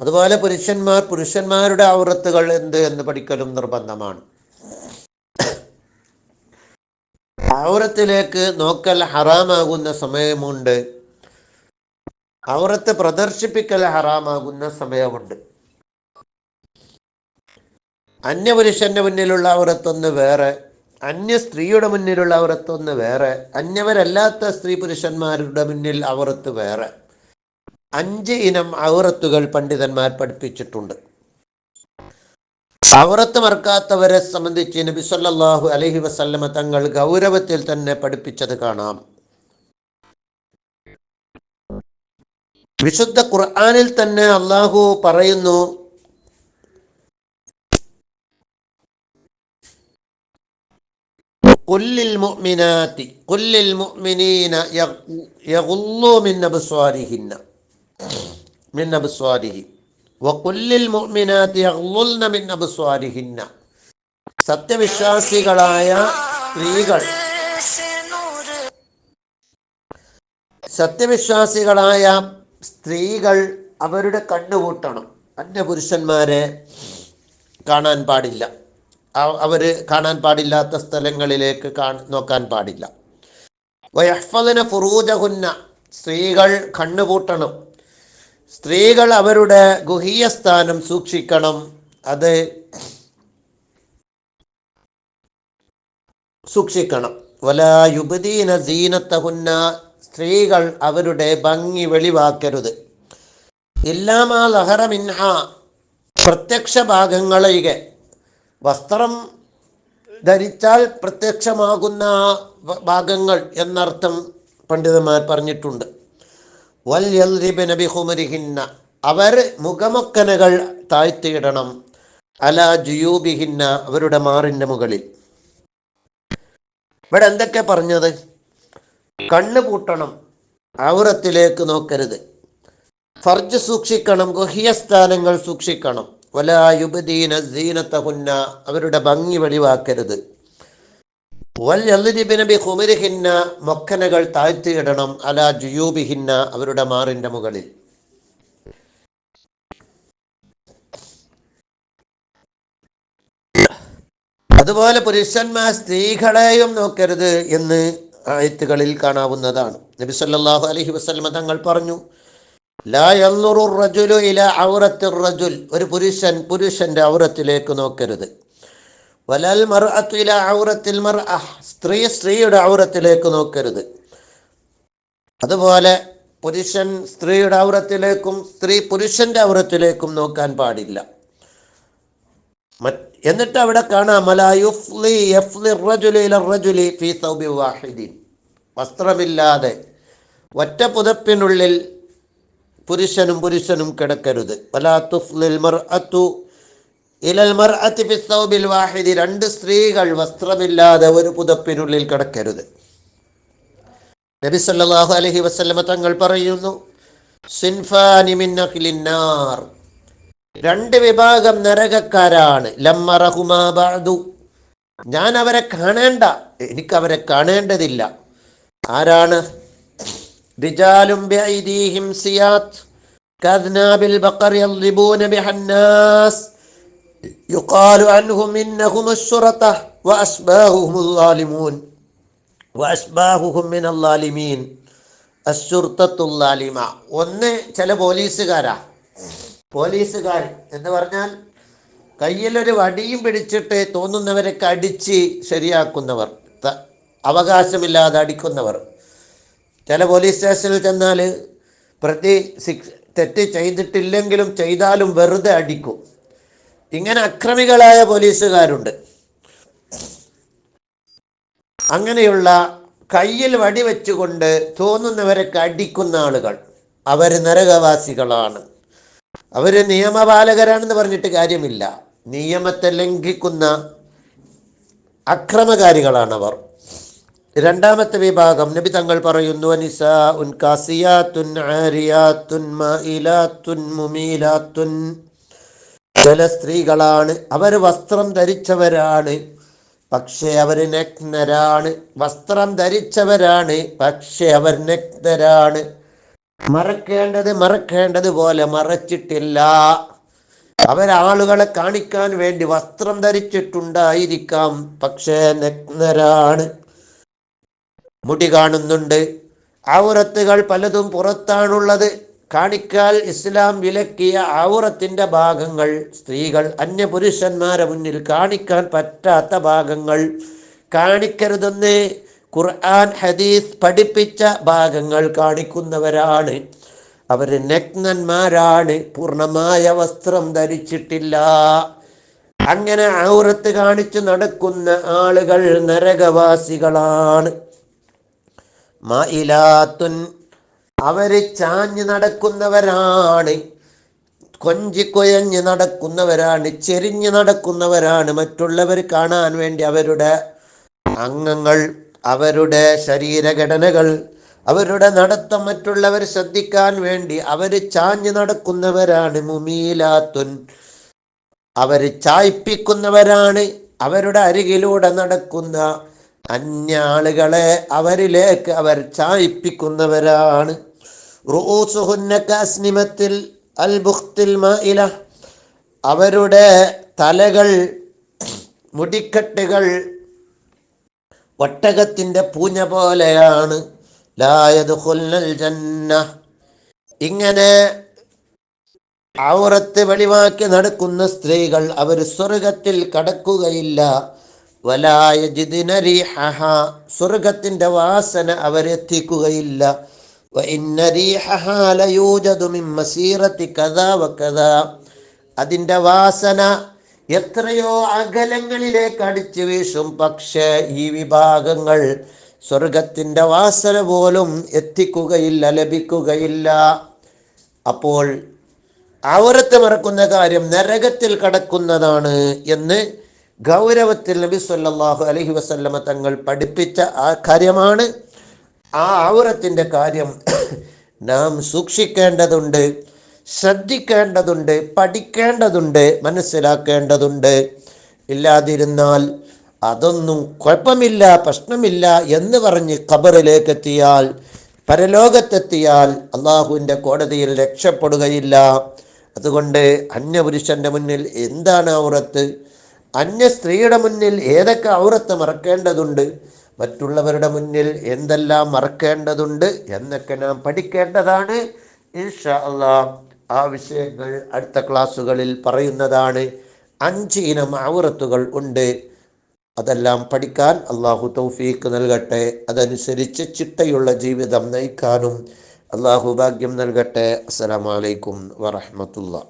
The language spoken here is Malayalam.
അതുപോലെ പുരുഷന്മാർ പുരുഷന്മാരുടെ ഔറത്തുകൾ എന്ത് എന്ന് പഠിക്കലും നിർബന്ധമാണ്. ഔറത്തിലേക്ക് നോക്കൽ ഹറാമാകുന്ന സമയമുണ്ട്. ഔറത്ത് പ്രദർശിപ്പിക്കൽ ഹറാമാകുന്ന സമയമുണ്ട്. അന്യപുരുഷന്റെ മുന്നിലുള്ള ഔറത്തൊന്ന് വേറെ അന്യ സ്ത്രീയുടെ മുന്നിലുള്ള ഔറത്തൊന്ന് വേറെ അന്യവരല്ലാത്ത സ്ത്രീ പുരുഷന്മാരുടെ മുന്നിൽ ഔറത്ത് വേറെ. അഞ്ച് ഇനം ഔറത്തുകൾ പണ്ഡിതന്മാർ പഠിപ്പിച്ചിട്ടുണ്ട്. ഔറത്ത് മറക്കാത്തവരെ സംബന്ധിച്ച് നബി സല്ലാഹു അലഹി വസല്ലമ തങ്ങൾ ഗൗരവത്തിൽ തന്നെ പഠിപ്പിച്ചത് കാണാം. വിശുദ്ധ ഖുർആാനിൽ തന്നെ അള്ളാഹു പറയുന്നു ിൽ മുഅ്മിനാത്തി കൊല്ലിൽ മുഅ്മിനീന യഗുല്ലു മിൻ സത്യവിശ്വാസികളായ സ്ത്രീകൾ. സത്യവിശ്വാസികളായ സ്ത്രീകൾ അവരുടെ കണ്ണുകൂട്ടണം അന്യപുരുഷന്മാരെ കാണാൻ പാടില്ല. അവർ കാണാൻ പാടില്ലാത്ത സ്ഥലങ്ങളിലേക്ക് നോക്കാൻ പാടില്ല. വയഹ്ഫദിന ഫുറൂജഹുന്ന. സ്ത്രീകൾ കണ്ണുകൂട്ടണം. സ്ത്രീകൾ അവരുടെ ഗുഹീയ സ്ഥാനം സൂക്ഷിക്കണം. അത് സൂക്ഷിക്കണം. വലായുപദീന സീനത്തഹുന്ന സ്ത്രീകൾ അവരുടെ ഭംഗി വെളിവാക്കരുത്. ഇല്ലാമാ ലഹറ മിൻഹ പ്രത്യക്ഷ ഭാഗങ്ങളൊഴികെ. വസ്ത്രം ധരിച്ചാൽ പ്രത്യക്ഷമാകുന്ന ഭാഗങ്ങൾ എന്നർത്ഥം പണ്ഡിതന്മാർ പറഞ്ഞിട്ടുണ്ട്. വൽ നബി അവർ മുഖമൊക്കനകൾ താഴ്ത്തിയിടണം. അല ജുയൂബിഹിന്ന അവരുടെ മാറിന്റെ മുകളിൽ. ഇവിടെ എന്തൊക്കെ പറഞ്ഞത്? കണ്ണ് പൂട്ടണം. ഔറത്തിലേക്ക് നോക്കരുത്. ഫർജ് സൂക്ഷിക്കണം. ഗുഹ്യ സ്ഥാനങ്ങൾ സൂക്ഷിക്കണം. വലായുബദീന സീനത്തഹുന്ന അവരുടെ ഭംഗി വെളിവാക്കരുത്. ഹുമിരിഹിന്ന മൊക്കനകൾ താഴ്ത്തിയിടണം അല ജുയൂബിഹിന്ന അവരുടെ മാറിന്റെ മുകളിൽ. അതുപോലെ പുരുഷന്മാർ സ്ത്രീകളെയും നോക്കരുത് എന്ന് ആയത്തുകളിൽ കാണാവുന്നതാണ്. നബി സല്ലല്ലാഹു അലൈഹി വസല്ലമ തങ്ങൾ പറഞ്ഞു ഒരു പുരുഷൻ പുരുഷന്റെ ഔറത്തിലേക്ക് നോക്കരുത്. വലൽ ഇല ഔറത്തിൽ മർഅ. സ്ത്രീ സ്ത്രീയുടെ ഔറത്തിലേക്ക് നോക്കരുത്. അതുപോലെ പുരുഷൻ സ്ത്രീയുടെ ഔറത്തിലേക്കും സ്ത്രീ പുരുഷന്റെ ഔറത്തിലേക്കും നോക്കാൻ പാടില്ല. എന്നിട്ട് അവിടെ കാണാം വസ്ത്രമില്ലാതെ ഒറ്റ പുതപ്പിനുള്ളിൽ പുരുഷനും പുരുഷനും കിടക്കരുത്. ഇലൽ വാഹിദി. രണ്ട് സ്ത്രീകൾ വസ്ത്രമില്ലാതെ ഒരു പുതപ്പിനുള്ളിൽ കിടക്കരുത്. നബി അലഹി വസ്ലമ തങ്ങൾ പറയുന്നു രണ്ട് വിഭാഗം നരകക്കാരാണ്. ഞാൻ അവരെ കാണേണ്ട. എനിക്ക് അവരെ കാണേണ്ടതില്ല. ആരാണ്? റിജാലും സിയാത്ത്. ബഖർ ബിഹന്നാസ് يقال عنهم إنهم الشرطة وأشباههم الظالمون وأشباههم من الظالمين الشرطة الظالمة ഒന്ന് ചില പോലീസുകാരാ പോലീസുകാർ എന്ന് പറഞ്ഞാൽ കയ്യിലൊരു വടിയും പിടിച്ചിട്ട് തോന്നുന്നവരൊക്കെ അടിച്ച് ശരിയാക്കുന്നവർ അവകാശമില്ലാതെ അടിക്കുന്നവർ ചില പോലീസ് സ്റ്റേഷനിൽ ചെന്നാൽ പ്രതി സിക്സ് തെറ്റ് ചെയ്തിട്ടില്ലെങ്കിലും ചെയ്താലും വെറുതെ അടിക്കും ഇങ്ങനെ അക്രമികളായ പോലീസുകാരുണ്ട്. അങ്ങനെയുള്ള കയ്യിൽ വടിവെച്ചുകൊണ്ട് തോന്നുന്നവരൊക്കെ അടിക്കുന്ന ആളുകൾ. അവർ നരകവാസികളാണ്. അവർ നിയമപാലകരാണെന്ന് പറഞ്ഞിട്ട് കാര്യമില്ല. നിയമത്തെ ലംഘിക്കുന്ന അക്രമകാരികളാണ് അവർ രണ്ടാമത്തെ വിഭാഗം നബി തങ്ങൾ പറയുന്നു അനിസ ഉൻ കാസിയാത്തുൻ ആരിയാത്തുൻ മഇലാത്തുൻ മുമീലാത്തുൻ ചില സ്ത്രീകളാണ് അവർ വസ്ത്രം ധരിച്ചവരാണ് പക്ഷേ അവർ നഗ്നരാണ്. വസ്ത്രം ധരിച്ചവരാണ് പക്ഷേ അവർ നഗ്നരാണ്. മറക്കേണ്ടത് മറക്കേണ്ടത് പോലെ മറച്ചിട്ടില്ല. അവരാളുകളെ കാണിക്കാൻ വേണ്ടി വസ്ത്രം ധരിച്ചിട്ടുണ്ടായിരിക്കാം പക്ഷേ നഗ്നരാണ്. മുടി കാണുന്നുണ്ട്. ഔറത്തുകൾ പലതും പുറത്താണുള്ളത്. കാണിക്കാൽ ഇസ്ലാം വിലക്കിയ ഔറത്തിന്റെ ഭാഗങ്ങൾ സ്ത്രീകൾ അന്യപുരുഷന്മാരെ മുന്നിൽ കാണിക്കാൻ പറ്റാത്ത ഭാഗങ്ങൾ. കാണിക്കരുതെന്ന് ഖുർആൻ ഹദീസ് പഠിപ്പിച്ച ഭാഗങ്ങൾ കാണിക്കുന്നവരാണ്. അവർ നഗ്നന്മാരാണ് പൂർണമായ വസ്ത്രം ധരിച്ചിട്ടില്ല. അങ്ങനെ ഔറത്ത് കാണിച്ചു നടക്കുന്ന ആളുകൾ നരകവാസികളാണ്. മയിലാത്തുൻ അവർ ചാഞ്ഞു നടക്കുന്നവരാണ്. കൊഞ്ചിക്കൊയഞ്ഞ് നടക്കുന്നവരാണ് ചെരിഞ്ഞു നടക്കുന്നവരാണ്. മറ്റുള്ളവർ കാണാൻ വേണ്ടി അവരുടെ അംഗങ്ങൾ അവരുടെ ശരീരഘടനകൾ അവരുടെ നടത്തം മറ്റുള്ളവർ ശ്രദ്ധിക്കാൻ വേണ്ടി അവർ ചാഞ്ഞു നടക്കുന്നവരാണ്. മുമീലാത്തുൻ അവർ ചായ്പിക്കുന്നവരാണ്. അവരുടെ അരികിലൂടെ നടക്കുന്ന അന്യാളുകളെ അവരിലേക്ക് അവർ ചായ്പിക്കുന്നവരാണ്. റുഊസുഹുന്ന കാസ്നിമത്തിൽ അൽ ബുഖ്തിൽ അവരുടെ തലകൾ മുടിക്കെട്ടുകൾ ഒട്ടകത്തിന്റെ പൂഞ്ഞ പോലെയാണ്. ലായത് ജന്ന. ഇങ്ങനെ ഔറത്ത് വെളിവാക്കി നടക്കുന്ന സ്ത്രീകൾ അവർ സ്വർഗത്തിൽ കടക്കുകയില്ല. വലായജിദിന ഹഹ സ്വർഗത്തിന്റെ വാസന അവരെത്തിക്കുകയില്ല. അതിന്റെ വാസന എത്രയോ അകലങ്ങളിലേക്ക് അടിച്ചു വീശും. പക്ഷേ ഈ വിഭാഗങ്ങൾ സ്വർഗത്തിന്റെ വാസന പോലും എത്തിക്കുകയില്ല ലഭിക്കുകയില്ല. അപ്പോൾ അവരത്ത് മറക്കുന്ന കാര്യം നരകത്തിൽ കടക്കുന്നതാണ് എന്ന് ഗൗരവത്തിൽ നബി സല്ലാഹു അലഹി വസല്ലമ തങ്ങൾ പഠിപ്പിച്ച ആ കാര്യമാണ്. ആ ഔറത്തിന്റെ കാര്യം നാം സൂക്ഷിക്കേണ്ടതുണ്ട് ശ്രദ്ധിക്കേണ്ടതുണ്ട് പഠിക്കേണ്ടതുണ്ട് മനസ്സിലാക്കേണ്ടതുണ്ട്. ഇല്ലാതിരുന്നാൽ അതൊന്നും കുഴപ്പമില്ല പ്രശ്നമില്ല എന്ന് പറഞ്ഞ് ഖബറിലേക്ക് എത്തിയാൽ പരലോകത്തെത്തിയാൽ അള്ളാഹുവിന്റെ കോടതിയിൽ രക്ഷപ്പെടുകയില്ല. അതുകൊണ്ട് അന്യപുരുഷന്റെ മുന്നിൽ എന്താണ് ഔറത്ത് അന്യ സ്ത്രീയുടെ മുന്നിൽ ഏതൊക്കെ ഔറത്ത് മറക്കേണ്ടതുണ്ട്? മറ്റുള്ളവരുടെ മുന്നിൽ എന്തെല്ലാം മറക്കേണ്ടതുണ്ട് എന്നൊക്കെ നാം പഠിക്കേണ്ടതാണ്. ഇൻഷാ അള്ളാ ആ വിഷയങ്ങൾ അടുത്ത ക്ലാസ്സുകളിൽ പറയുന്നതാണ്. അഞ്ച് ഇനം ആവറത്തുകൾ ഉണ്ട്. അതെല്ലാം പഠിക്കാൻ അള്ളാഹു തൗഫീക്ക് നൽകട്ടെ. അതനുസരിച്ച് ചിട്ടയുള്ള ജീവിതം നയിക്കാനും അള്ളാഹു ഭാഗ്യം നൽകട്ടെ. അസ്സലാമലൈക്കും വറഹമത്തുള്ള